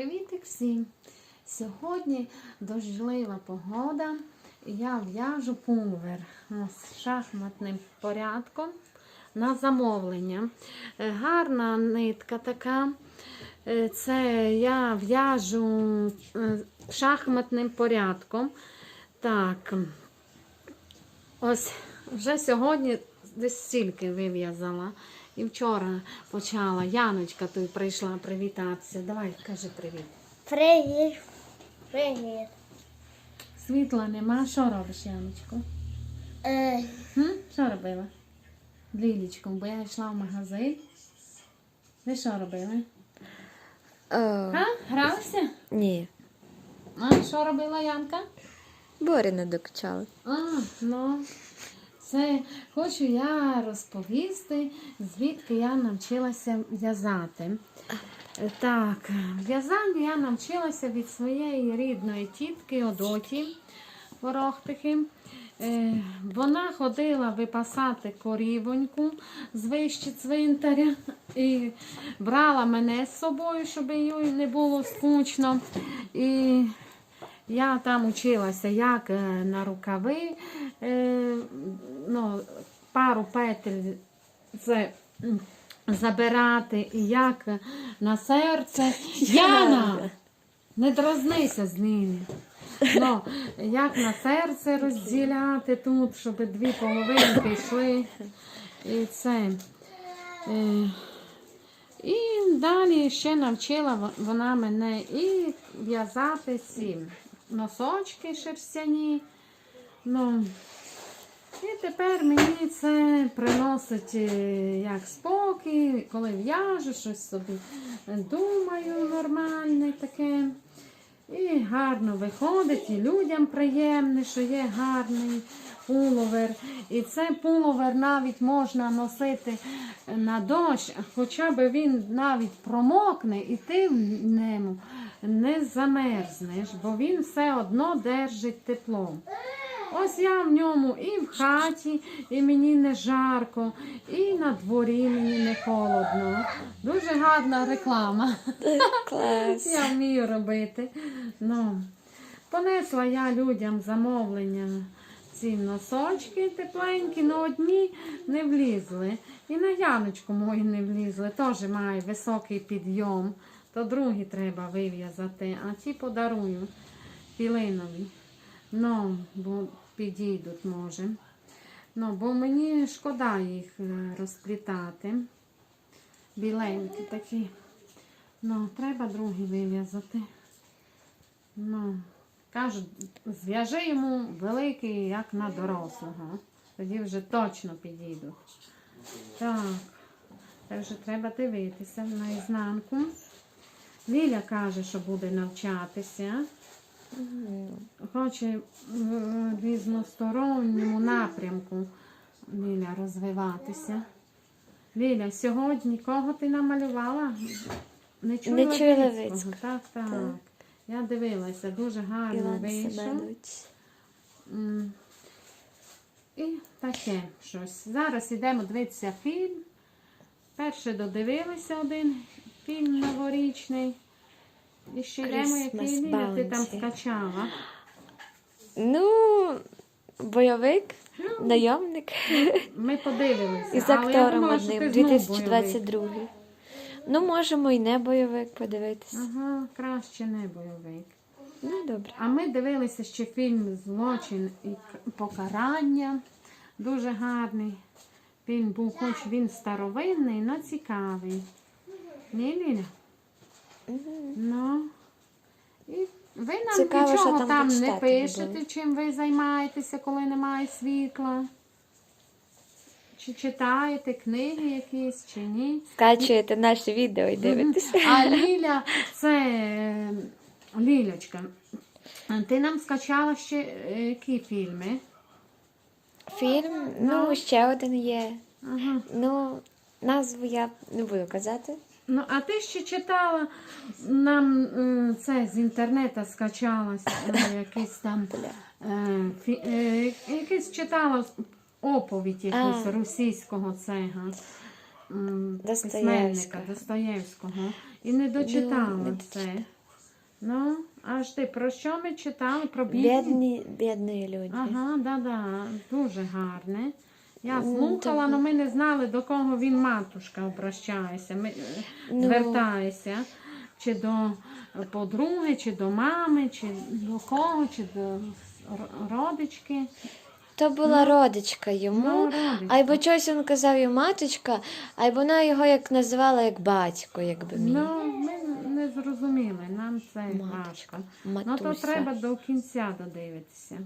Привітик всім! Сьогодні дождлива погода. Я в'яжу пуловер з шахматним порядком на замовлення. Е, Гарна нитка така. Е, Це я в'яжу е, шахматним порядком. Так, ось вже сьогодні десь стільки вив'язала. І вчора почала. Яночка тут прийшла привітатися. Давай, кажи привіт. Привіт. Привіт. Світла нема. Що робиш, Яночко? Е, Хм? Що робила? Лілічком, бо я йшла в магазин. Ви що робили? А? Гралися? Ні, А що робила Янка? Борі не докучали. А, ну, це хочу я розповісти, звідки я навчилася в'язати. Так, в'язання я навчилася від своєї рідної тітки Одоті Ворохтихи. Е, Вона ходила випасати корівоньку з вище цвинтаря і брала мене з собою, щоб їй не було скучно. І я там училася, як е, на рукави, ну, пару петель це забирати, і як на серце. Яна! Не дразнися з ними. Ну, як на серце розділяти тут, щоб дві половинки йшли. І це. Е, і далі ще навчила вона мене і в'язати ці носочки шерстяні. Ну, і тепер мені це приносить е, як спокій, коли в'яжу, щось собі думаю нормальне таке. І гарно виходить, і людям приємне, що є гарний пуловер. І цей пуловер навіть можна носити на дощ, хоча б він навіть промокне, і ти в ньому не замерзнеш, бо він все одно держить тепло. Ось я в ньому і в хаті, і мені не жарко, і на дворі мені не холодно. Дуже гарна реклама. Клас. Я вмію робити. Ну, понесла я людям замовлення ці носочки тепленькі, але одні не влізли. І на Яночку мої не влізли. Теж має високий підйом. То другі треба вив'язати, а ті подарую пілинові. Ну, бо підійдуть може. Ну, бо мені шкода їх е, розплітати. Біленькі такі. Ну, треба другий вив'язати. Ну, кажуть, зв'яжи йому великий, як на дорослого. Тоді вже точно підійдуть. Так. Так що треба дивитися на ізнанку. Ліля каже, що буде навчатися. Хоче в різносторонньому напрямку Ліля розвиватися. Ліля, сьогодні кого ти намалювала? Не Нечуйловицького. Так, так, Так. Я дивилася, дуже гарно вийшов. І таке щось. Зараз йдемо дивитися фільм. Перше додивилися один фільм новорічний. І ще йдемо, який Ліля, ти там скачала. Ну, бойовик, найомник Ми подивилися. але я актором одним ти знов бойовик. 2022. Ну, можемо і не бойовик подивитися. Ага, краще не бойовик. Ну, добре. А ми дивилися ще фільм Злочин і покарання. Дуже гарний. Фільм був, хоч він старовинний, але цікавий. Ні, Ліля? Ну. І ви нам Цікаво, нічого там там, не почитати пишете, буде. чим ви займаєтеся, коли немає світла. Чи читаєте книги якісь, чи ні. Скачуєте наше відео і дивитеся. А Ліля, це е, Лілячка. Ти нам скачала ще е, які фільми? Фільм, ну, ще один є. Ага. Ну, назву я не буду казати. Ну, а ти ще читала нам е, це з інтернету скачалась е, якийсь там е, фі, якийсь читала оповідь якусь російського цега. Письменника Достоєвського. І не дочитала Ну, не це. Ну, аж ти про що ми читали? Про бідні? Бідні, бідні люди. Ага, да-да, дуже гарне. Я Ну, слухала, але ми не знали, до кого він матушка обращається, ми, е, Ну. звертається. Чи до подруги, чи до мами, чи до кого, чи до родички. То була родичка йому, Ну, родичка. або щось він казав йому маточка, а вона його як називала як батько, якби мій. Ну, ми не зрозуміли, нам це важко. Ну, то треба до кінця додивитися,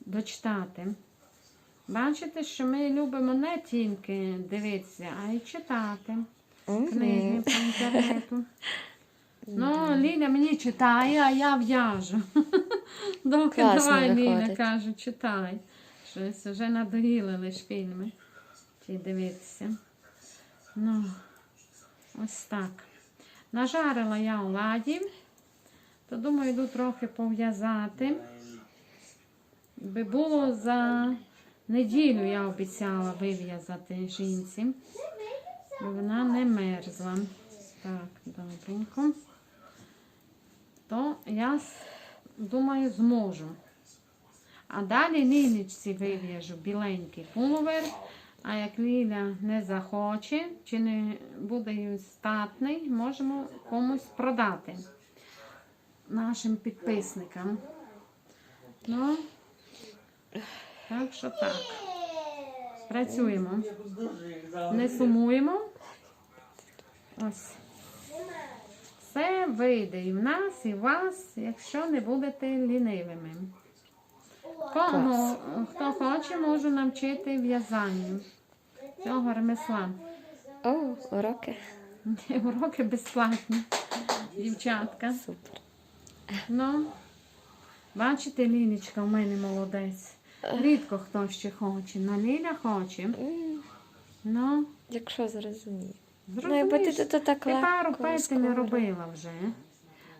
дочитати. Бачите, що ми любимо не тільки дивитися, а й читати книги по інтернету. Ну, Ліля мені читає, а я в'яжу. Доки давай, Ліля, каже, читай. Щось вже надоїли лише фільми. Чи дивитися. Ну, ось так. Нажарила я оладів, то думаю, йду трохи пов'язати. Би було за неділю, я обіцяла вив'язати жінці. бо Вона не мерзла. Так, добренько. То я думаю, зможу. А далі Лілічці вив'яжу біленький пуловер. А як Ліля не захоче чи не буде статний, можемо комусь продати нашим підписникам. Ну, так що так. Працюємо. Не сумуємо. Ось. Все вийде і в нас, і в вас, якщо не будете лінивими. Кого, хто хоче, можу навчити в'язанню цього ремесла. О, уроки. Уроки безплатні, дівчатка. Супер. Ну, бачите, Лілічка в мене молодець. Рідко хто ще хоче. На Ліля хоче. Ну, Якщо зрозумію. Ну, зрозумієш, ти то так пару петель не робила вже.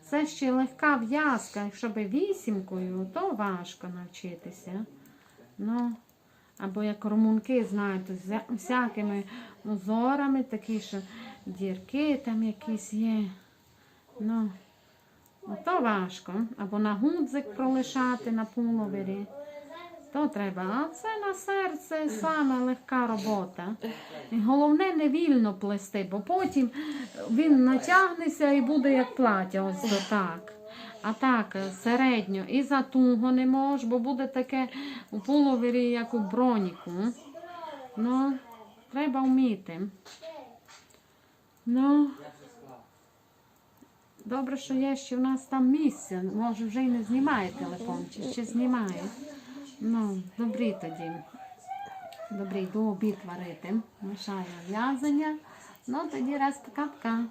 Це ще легка в'язка, якщо би вісімкою, то важко навчитися. Ну, або як румунки знають, то з всякими узорами, такі, що дірки там якісь є. Ну, то важко. Або на гудзик пролишати на пуловері. То треба. А це на серце саме легка робота. Головне не вільно плести, бо потім він натягнеться і буде як плаття, ось то так. А так, середньо і затуго не можеш, бо буде таке у пуловері, як у броніку. Ну, треба вміти. Ну, добре, що є ще в нас там місце. Може, вже й не знімає телефон, чи ще знімає. Ну, добрі тоді. Добрий до обід варити. Мішаю в'язання. Ну, тоді раз така-така.